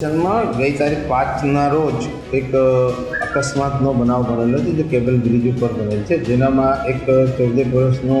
સ્ટેશનમાં ગઈ તારીખ પાંચના રોજ એક અકસ્માતનો બનાવ બનેલો છે જે કેબલ બ્રિજ ઉપર બનેલ છે, જેનામાં એક ચૌદેક વર્ષનો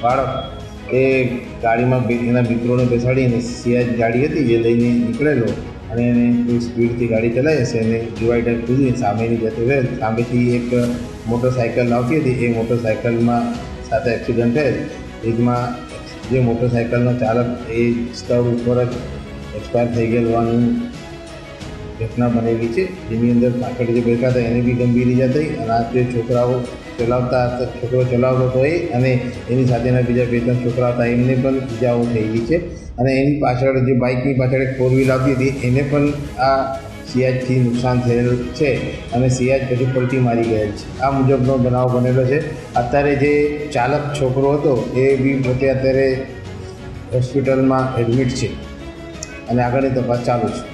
બાળક એ ગાડીમાં એના મિત્રોને બેસાડીને સિયાજ ગાડી હતી, જે લઈને નીકળેલો અને એને કોઈ સ્પીડથી ગાડી ચલાવી હશે અને ડિવાઈડર કૂદીને સામેની જતી રહેલ સામેથી એક મોટરસાઇકલ આવતી હતી, એ મોટરસાઇકલમાં સાથે એક્સિડન્ટ થયેલ. એજમાં જે મોટરસાઇકલનો ચાલક એ સ્થળ ઉપર જ એક્સપાયર થઈ ગયેલ હોવાનું ઘટના બનેલી છે. જેની અંદર પાછળ જે બેઠા હતા, એને બી ગંભીર ઈજા થઈ અને આ જે છોકરાઓ ચલાવતા છોકરો ચલાવતો હતો એ અને એની સાથેના બીજા બે ત્રણ છોકરા હતા, એમને પણ ઈજાઓ થયેલી છે. અને એની પાછળ જે બાઇકની પાછળ એક ફોર વ્હીલ આવતી હતી, એને પણ આ સિયાજથી નુકસાન થયેલ છે અને સિયાજ પછી પડતી મારી ગયેલ છે. આ મુજબનો બનાવ બનેલો છે. અત્યારે જે ચાલક છોકરો હતો, એ બી પોતે અત્યારે હોસ્પિટલમાં એડમિટ છે. અને આગળની તપાસ ચાલુ છે.